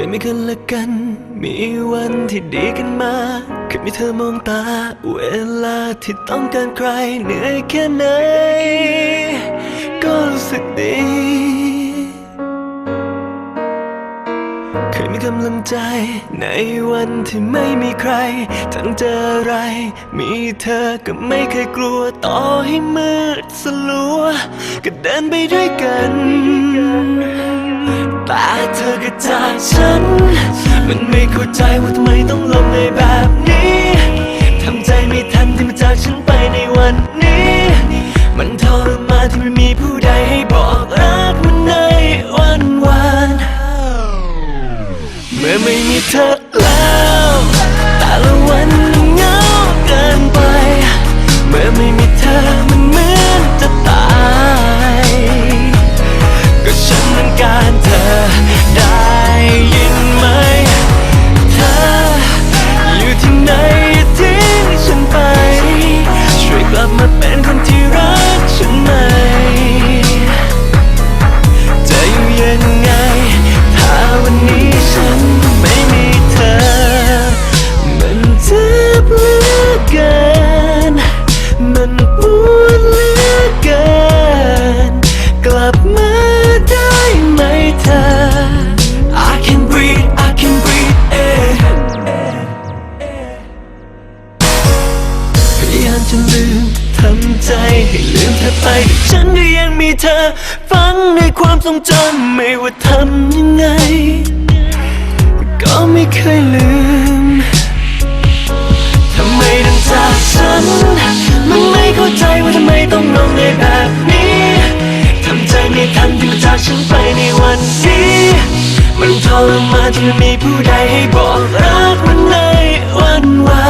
เคยมีกันและกัน มีวันที่ดีกันมา เคยมีเธอมองตา เวลาที่ต้องการใครเหนื่อยแค่ไหน ก็รู้สึกดี เคยมีกำลังใจ ในวันที่ไม่มีใคร ทั้งเจออะไร มีเธอก็ไม่เคยกลัว ต่อให้มืดสลัว ก็เดินไปด้วยกันแต่เธอก็จากฉัน มันไม่เข้าใจว่าทำไมต้องลงในแบบนี้ทำใจไม่ทันที่มาจากฉันไปในวันนี้ มันทรมานที่ไม่มีผู้ใดให้บอกรักมันในวันวานเมื่อไม่มีเธอ จะลืมทำใจให้ลืมเธอไปแต่ฉันก็ยังมีเธอ ฝังในความทรงจำไม่ว่าทำยังไง ก็ไม่เคยลืมทำไมต้องจากฉัน มันไม่เข้าใจว่าทำไมต้องลงในแบบนี้ทำใจไม่ทันที่มาจากฉันไปในวันนี้มันทรมานที่ไม่มีผู้ใดให้บอกรักมันในวันวาน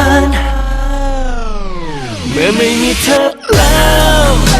มื่อไม่มีเธอแล้ว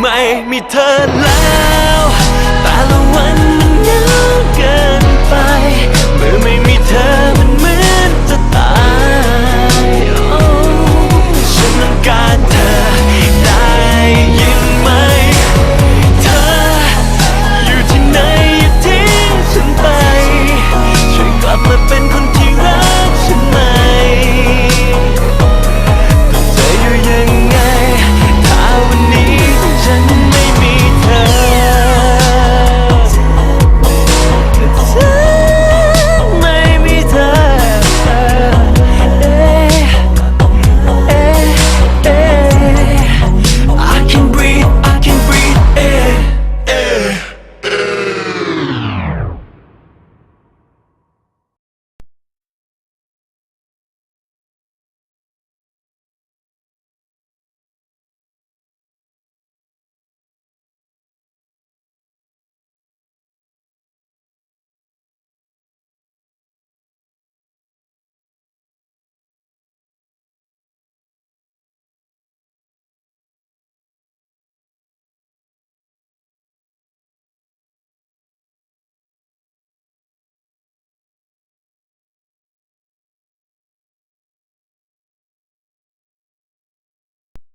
ไม่มีเธอแล้ว